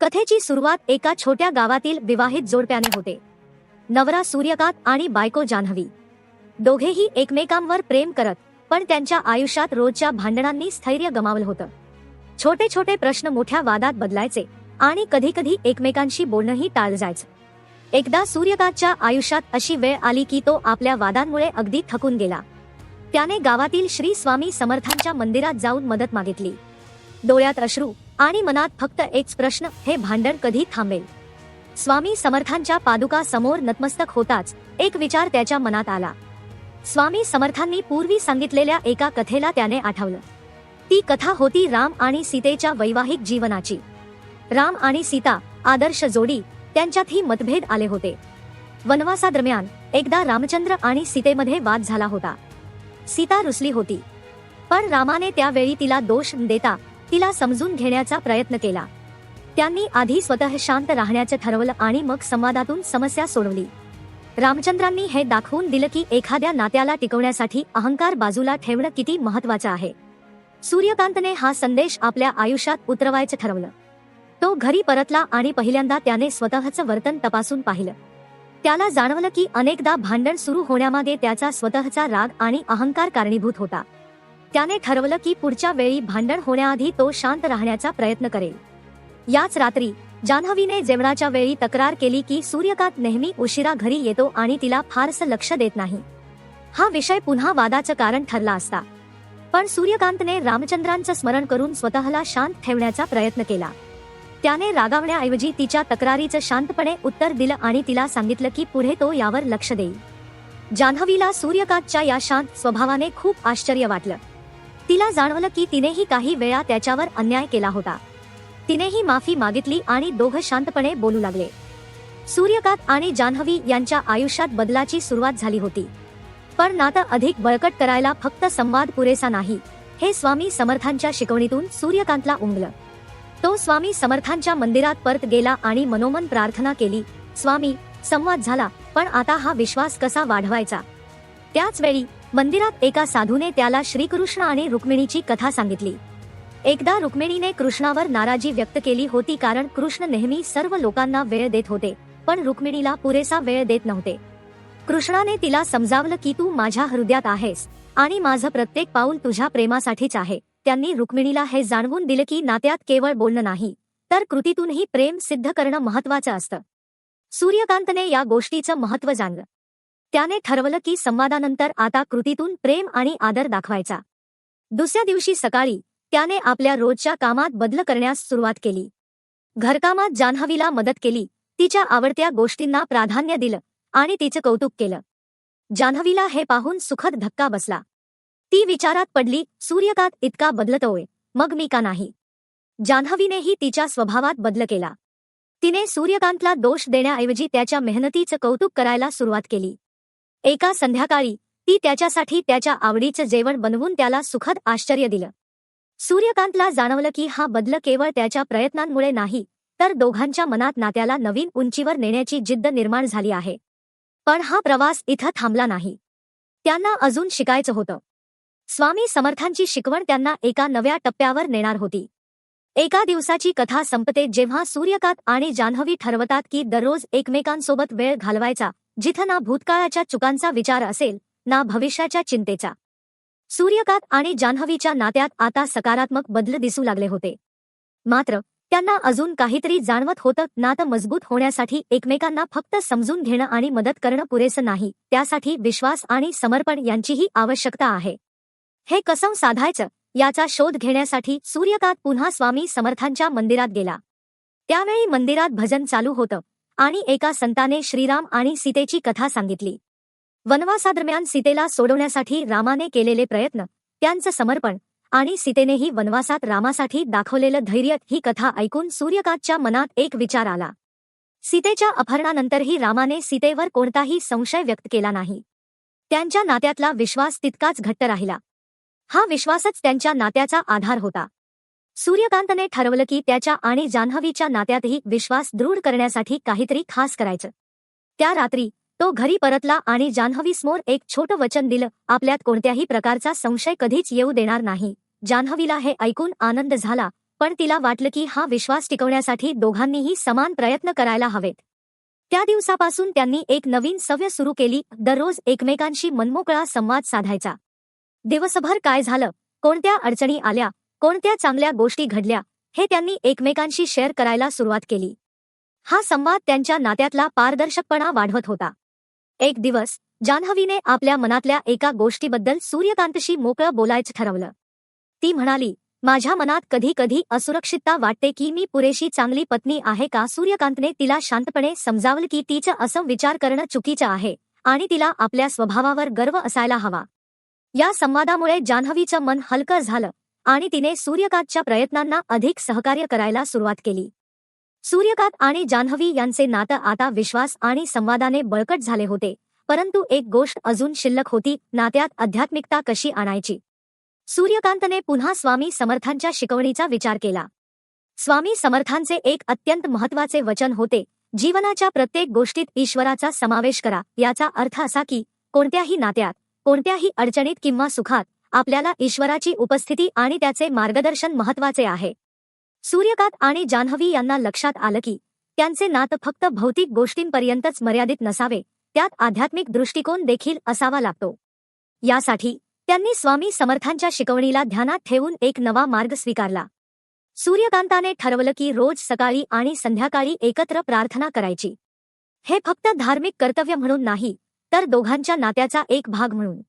कथेची सुरुवात एका छोट्या गावातील विवाहित जोडप्याने होते. नवरा सूर्यकांत आणि बायको जान्हवी. दोघेही एकमेकांवर प्रेम करत पण त्यांच्या आयुष्यात रोजच्या भांडणांनी स्थैर्य गमावलं होतं. छोटे छोटे प्रश्न मोठ्या वादात बदलायचे आणि कधी कधी एकमेकांशी बोलणंही टाळलं जायचं. एकदा सूर्यकांतच्या आयुष्यात अशी वेळ आली की तो आपल्या वादांमुळे अगदी थकून गेला. त्याने गावातील श्री स्वामी समर्थांच्या मंदिरात जाऊन मदत मागितली. डोळ्यात अश्रू आणि मनात फक्त एकच प्रश्न हे भांडण कधी थांबेल? स्वामी समर्थांच्या पादुका समोर नतमस्तक होताच एक विचार त्याच्या मनात आला. स्वामी समर्थांनी पूर्वी सांगितलेल्या एका कथेला त्याने आठवलं. ती कथा होती राम आणि सीतेच्या वैवाहिक जीवनाची. राम आणि सीता आदर्श जोडी त्यांच्यातही मतभेद आले होते. वनवासादरम्यान एकदा रामचंद्र आणि सीतेमध्ये वाद झाला होता. सीता रुसली होती. पण रामाने त्यावेळी तिला दोष देता तिला समजून घेण्याचा प्रयत्न केला. त्यांनी आधी स्वतः शांत राहण्याचं ठरवलं आणि मग संवादातून समस्या सोडवली. रामचंद्रांनी हे दाखवून दिलं की एखाद्या नात्याला टिकवण्यासाठी अहंकार बाजूला ठेवणं किती महत्वाचं आहे. सूर्यकांतने हा संदेश आपल्या आयुष्यात उतरवायचं ठरवलं. तो घरी परतला आणि पहिल्यांदा त्याने स्वतःचं वर्तन तपासून पाहिलं. त्याला जाणवलं की अनेकदा भांडण सुरू होण्यामागे त्याचा स्वतःचा राग आणि अहंकार कारणीभूत होता. त्याने ठरवलं की पुढच्या वेळी भांडण होण्याआधी तो शांत राहण्याचा प्रयत्न करेल. याच रात्री जान्हवीने जेवणाच्या वेळी तक्रार केली की सूर्यकांत नेहमी उशिरा घरी येतो आणि तिला फारसं लक्ष देत नाही. हा विषय पुन्हा वादाचं कारण ठरला असता. पण सूर्यकांतने रामचंद्रांचं स्मरण करून स्वतःला शांत ठेवण्याचा प्रयत्न केला. त्याने रागावण्याऐवजी तिच्या तक्रारीचं शांतपणे उत्तर दिलं आणि तिला सांगितलं की पुढे तो यावर लक्ष देईल. जान्हवीला सूर्यकांतच्या या शांत स्वभावाने खूप आश्चर्य वाटलं. तिला जाणवलं की तिनेही काही वेळा त्याच्यावर अन्याय केला होता. तिनेही माफी मागितली आणि दोघं शांतपणे बोलू लागले. सूर्यकांत आणि जान्हवी यांच्या आयुष्यात बदलाची सुरुवात झाली होती. पण नातं अधिक बळकट करायला फक्त संवाद पुरेसा नाही हे स्वामी समर्थांच्या शिकवणीतून सूर्यकांतला उमगलं. तो स्वामी समर्थांच्या मंदिरात परत गेला आणि मनोमन प्रार्थना केली स्वामी संवाद झाला पण आता हा विश्वास कसा वाढवायचा? त्याच वेळी मंदिरात एका साधूने त्याला श्रीकृष्ण आणि रुक्मिणीची कथा सांगितली. एकदा रुक्मिणीने कृष्णावर नाराजी व्यक्त केली होती कारण कृष्ण नेहमी सर्व लोकांना वेळ देत होते पण रुक्मिणीला पुरेसा वेळ देत नव्हते. कृष्णाने तिला समजावलं की तू माझ्या हृदयात आहेस आणि माझं प्रत्येक पाऊल तुझ्या प्रेमासाठीच आहे त्यांनी रुक्मिणीला हे जाणवून दिलं की नात्यात केवळ बोलणं नाही तर कृतीतूनही प्रेम सिद्ध करणं महत्वाचं असतं. सूर्यकांतने या गोष्टीचं महत्त्व जाणलं. त्याने ठरवलं की संवादानंतर आता कृतीतून प्रेम आणि आदर दाखवायचा. दुसऱ्या दिवशी सकाळी त्याने आपल्या रोजच्या कामात बदल करण्यास सुरुवात केली. घरकामात जान्हवीला मदत केली तिच्या आवडत्या गोष्टींना प्राधान्य दिलं आणि तिचं कौतुक केलं. जान्हवीला हे पाहून सुखद धक्का बसला. ती विचारात पडली सूर्यकांत इतका बदलतोय मग मी का नाही? जान्हवीनेही तिच्या स्वभावात बदल केला. तिने सूर्यकांतला दोष देण्याऐवजी त्याच्या मेहनतीचं कौतुक करायला सुरुवात केली. एका संध्याकाळी ती त्याच्यासाठी त्याच्या आवडीचं जेवण बनवून त्याला सुखद आश्चर्य दिलं. सूर्यकांतला जाणवलं की हा बदल केवळ त्याच्या प्रयत्नांमुळे नाही तर दोघांच्या मनात नात्याला नवीन उंचीवर नेण्याची जिद्द निर्माण झाली आहे. पण हा प्रवास इथं थांबला नाही. त्यांना अजून शिकायचं होतं. स्वामी समर्थांची शिकवण त्यांना एका नव्या टप्प्यावर नेणार होती. एका दिवसाची कथा संपते जेव्हा सूर्यकांत आणि जान्हवी ठरवतात की दररोज एकमेकांसोबत वेळ घालवायचा जिथं ना भूतकाळाच्या चुकांचा विचार असेल ना भविष्याच्या चिंतेचा. सूर्यकांत आणि जान्हवीच्या नात्यात आता सकारात्मक बदल दिसू लागले होते. मात्र त्यांना अजून काहीतरी जाणवत होतं नातं मजबूत होण्यासाठी एकमेकांना फक्त समजून घेणं आणि मदत करणं पुरेसं नाही त्यासाठी विश्वास आणि समर्पण यांचीही आवश्यकता आहे. हे कसं साधायचं याचा शोध घेण्यासाठी सूर्यकांत पुन्हा स्वामी समर्थांच्या मंदिरात गेला. त्यावेळी मंदिरात भजन चालू होतं. आणि एका संताने श्रीराम आणि सीतेची कथा सांगितली. वनवासादरम्यान सीतेला सोडवण्यासाठी रामाने केलेले प्रयत्न त्यांचं समर्पण आणि सीतेनेही वनवासात रामासाठी दाखवलेलं धैर्य ही कथा ऐकून सूर्यकांतच्या मनात एक विचार आला. सीतेच्या अपहरणानंतरही रामाने सीतेवर कोणताही संशय व्यक्त केला नाही. त्यांच्या नात्यातला विश्वास तितकाच घट्ट राहिला. हा विश्वासच त्यांच्या नात्याचा आधार होता. सूर्यकांतने ठरवलं की त्याच्या आणि जान्हवीच्या नात्यातही विश्वास दृढ करण्यासाठी काहीतरी खास करायचं. त्या रात्री तो घरी परतला आणि जान्हवीसमोर एक छोटं वचन दिलं आपल्यात कोणत्याही प्रकारचा संशय कधीच येऊ देणार नाही. जान्हवीला हे ऐकून आनंद झाला पण तिला वाटलं की हा विश्वास टिकवण्यासाठी दोघांनीही समान प्रयत्न करायला हवेत. त्या दिवसापासून त्यांनी एक नवीन सव्य सुरू केली दररोज एकमेकांशी मनमोकळा संवाद साधायचा. दिवसभर काय झालं कोणत्या अडचणी आल्या कोणत्या चांगल्या गोष्टी घडल्या हे त्यांनी एकमेकांशी शेअर करायला सुरुवात केली. हा संवाद त्यांच्या नात्यातला पारदर्शकपणा वाढवत होता. एक दिवस जान्हवीने आपल्या मनातल्या एका गोष्टीबद्दल सूर्यकांतशी मोकळं बोलायचं ठरवलं. ती म्हणाली माझ्या मनात कधी कधी असुरक्षितता वाटते की मी पुरेशी चांगली पत्नी आहे का सूर्यकांतने तिला शांतपणे समजावलं की तिचं असं विचार करणं चुकीचं आहे आणि तिला आपल्या स्वभावावर गर्व असायला हवा. या संवादामुळे जान्हवीचं मन हलकं झालं. आणि तिने सूर्यकांतच्या प्रयत्नांना अधिक सहकार्य करायला सुरुवात केली. सूर्यकांत आणि जान्हवी यांचे नातं आता विश्वास आणि संवादाने बळकट झाले होते परंतु एक गोष्ट अजून शिल्लक होती नात्यात आध्यात्मिकता कशी आणायची? सूर्यकांतने पुन्हा स्वामी समर्थांच्या शिकवणीचा विचार केला. स्वामी समर्थांचे एक अत्यंत महत्त्वाचे वचन होते जीवनाच्या प्रत्येक गोष्टीत ईश्वराचा समावेश करा याचा अर्थ असा की कोणत्याही नात्यात कोणत्याही अडचणीत किंवा सुखात आपल्याला ईश्वराची उपस्थिती आणि त्याचे मार्गदर्शन महत्त्वाचे आहे. सूर्यकांत आणि जान्हवी यांना लक्षात आलं की त्यांचे नातं फक्त भौतिक गोष्टींपर्यंतच मर्यादित नसावे त्यात आध्यात्मिक दृष्टिकोन देखील असावा लागतो. यासाठी त्यांनी स्वामी समर्थांच्या शिकवणीला ध्यानात ठेवून एक नवा मार्ग स्वीकारला. सूर्यकांताने ठरवलं की रोज सकाळी आणि संध्याकाळी एकत्र प्रार्थना करायची. हे फक्त धार्मिक कर्तव्य म्हणून नाही तर दोघांच्या नात्याचा एक भाग म्हणून.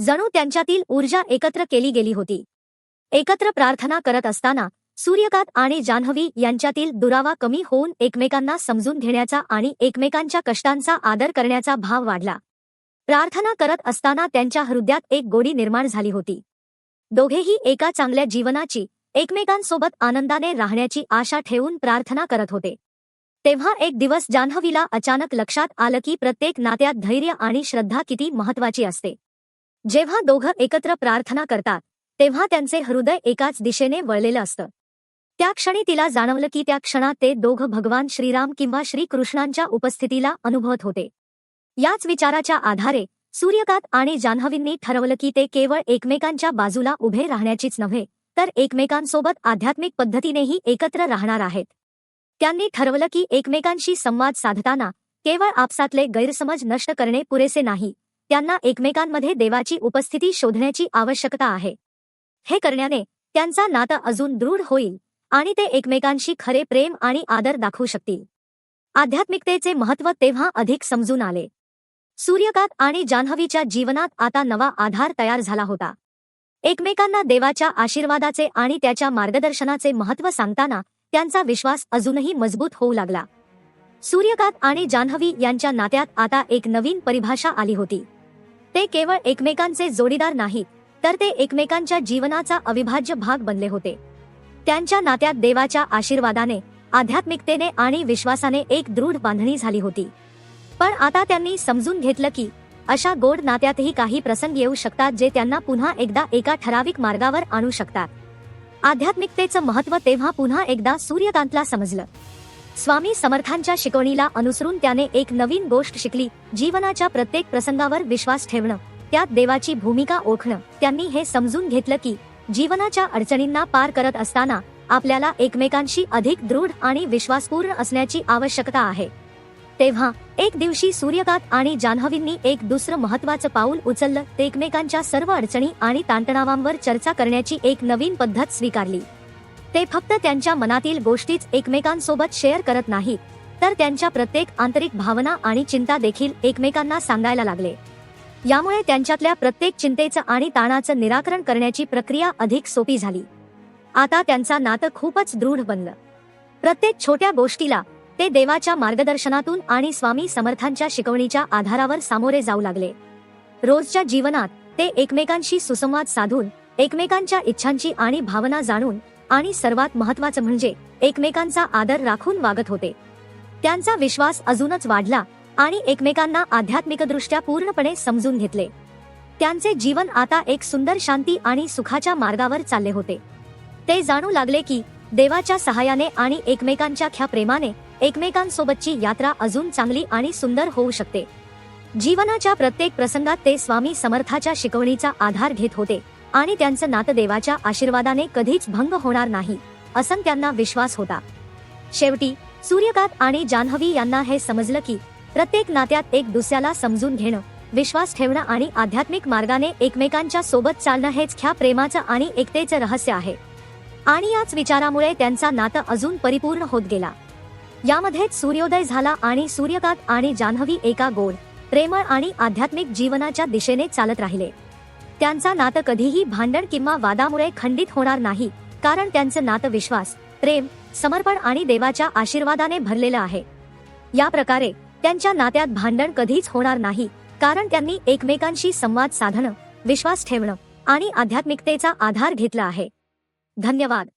जणू त्यांच्यातील ऊर्जा एकत्र केली गेली होती. एकत्र प्रार्थना करत असताना सूर्यकांत आणि जान्हवी यांच्यातील दुरावा कमी होऊन एकमेकांना समजून घेण्याचा आणि एकमेकांच्या कष्टांचा आदर करण्याचा भाव वाढला. प्रार्थना करत असताना त्यांच्या हृदयात एक गोडी निर्माण झाली होती. दोघेही एका चांगल्या जीवनाची एकमेकांसोबत आनंदाने राहण्याची आशा ठेवून प्रार्थना करत होते. तेव्हा एक दिवस जान्हवीला अचानक लक्षात आलं की प्रत्येक नात्यात धैर्य आणि श्रद्धा किती महत्वाची असते. जेव्हा दोघं एकत्र प्रार्थना करतात तेव्हा त्यांचे हृदय एकाच दिशेने वळलेलं असतं. त्या क्षणी तिला जाणवलं की त्या क्षणात ते दोघं भगवान श्रीराम किंवा श्रीकृष्णांच्या उपस्थितीला अनुभवत होते. याच विचाराच्या आधारे सूर्यकांत आणि जान्हवींनी ठरवलं की ते केवळ एकमेकांच्या बाजूला उभे राहण्याचीच नव्हे तर एकमेकांसोबत आध्यात्मिक पद्धतीनेही एकत्र राहणार आहेत. त्यांनी ठरवलं की एकमेकांशी संवाद साधताना केवळ आपसातले गैरसमज नष्ट करणे पुरेसे नाही त्यांना एकमेकांमध्ये देवाची उपस्थिती शोधण्याची आवश्यकता आहे. हे करण्याने त्यांचा नातं अजून दृढ होईल आणि ते एकमेकांशी खरे प्रेम आणि आदर दाखवू शकतील. आध्यात्मिकतेचे महत्त्व तेव्हा अधिक समजून आले. सूर्यकांत आणि जान्हवीच्या जीवनात आता नवा आधार तयार झाला होता. एकमेकांना देवाच्या आशीर्वादाचे आणि त्याच्या मार्गदर्शनाचे महत्त्व सांगताना त्यांचा विश्वास अजूनही मजबूत होऊ लागला. सूर्यकांत आणि जान्हवी यांच्या नात्यात आता एक नवीन परिभाषा आली होती. ते केवळ एकमेकांचे जोडीदार नाहीत तर ते एकमेकांच्या जीवनाचा अविभाज्य भाग बनले होते. त्यांच्या नात्यात देवाच्या आशीर्वादाने आध्यात्मिकतेने आणि विश्वासाने एक दृढ बांधणी झाली होती. पण आता त्यांनी समजून घेतलं की अशा गोड नात्यातही काही प्रसंग येऊ शकतात जे त्यांना पुन्हा एकदा एका ठराविक मार्गावर आणू शकतात. आध्यात्मिकतेचं महत्त्व तेव्हा पुन्हा एकदा सूर्यकांतला समजलं. स्वामी समर्थांच्या शिकवणीला अनुसरून त्याने एक नवीन गोष्ट शिकली जीवनाच्या प्रत्येक प्रसंगावर विश्वास ठेवणं. त्यात देवाची भूमिका ओळखणं. त्यांनी हे समजून घेतलं की जीवनाच्या अडचणींना पार करत असताना आपल्याला एकमेकांशी अधिक दृढ आणि विश्वासपूर्ण असण्याची आवश्यकता आहे. तेव्हा एक दिवशी सूर्यकांत आणि जान्हवींनी एक दुसरं महत्वाचं पाऊल उचललं. ते एकमेकांच्या सर्व अडचणी आणि ताणतणावांवर चर्चा करण्याची एक नवीन पद्धत स्वीकारली. ते फक्त त्यांच्या मनातील गोष्टीच एकमेकांसोबत शेअर करत नाहीत तर त्यांच्या प्रत्येक आंतरिक भावना आणि चिंता देखील एकमेकांना सांगायला लागले. यामुळे त्यांच्यातल्या प्रत्येक चिंतेचं आणि ताणाचं निराकरण करण्याची प्रक्रिया अधिक सोपी झाली. आता त्यांचा नातं खूपच दृढ बनलं. प्रत्येक छोट्या गोष्टीला ते देवाच्या मार्गदर्शनातून आणि स्वामी समर्थांच्या शिकवणीच्या आधारावर सामोरे जाऊ लागले. रोजच्या जीवनात ते एकमेकांशी सुसंवाद साधून एकमेकांच्या इच्छांची आणि भावना जाणून आणि सर्वात महत्वाचं म्हणजे एकमेकांचा आदर राखून वागत होते. त्यांचा विश्वास अजूनच वाढला आणि एकमेकांना आध्यात्मिकदृष्ट्या पूर्णपणे समजून घेतले. त्यांचे जीवन आता एक सुंदर शांती आणि सुखाच्या मार्गावर चालले होते. ते जाणू लागले की देवाच्या सहाय्याने आणि एकमेकांच्या ख्या प्रेमाने एकमेकांसोबतची यात्रा अजून चांगली आणि सुंदर होऊ शकते. जीवनाच्या प्रत्येक प्रसंगात ते स्वामी समर्थाच्या शिकवणीचा आधार घेत होते. आणि त्यांचं नातं देवाच्या आशीर्वादाने कधीच भंग होणार नाही असं त्यांना विश्वास होता. शेवटी सूर्यकांत आणि जान्हवी यांना हे समजलं की प्रत्येक नात्यात एक दुसऱ्याला समजून घेणं विश्वास ठेवणं आणि आध्यात्मिक मार्गाने एकमेकांच्या सोबत चालणं हेच ख्या प्रेमाचं आणि एकतेचं रहस्य आहे. आणि याच विचारामुळे त्यांचा नातं अजून परिपूर्ण होत गेला. यामध्येच सूर्योदय झाला आणि सूर्यकांत आणि जान्हवी एका गोड प्रेमळ आणि आध्यात्मिक जीवनाच्या दिशेने चालत राहिले. त्यांचा नातं कधीही भांडण किंवा वादामुळे खंडित होणार नाही कारण त्यांचं नातं विश्वास प्रेम समर्पण आणि देवाच्या आशीर्वादाने भरलेलं आहे. या प्रकारे त्यांच्या नात्यात भांडण कधीच होणार नाही कारण त्यांनी एकमेकांशी संवाद साधणं विश्वास ठेवणं आणि आध्यात्मिकतेचा आधार घेतला आहे. धन्यवाद.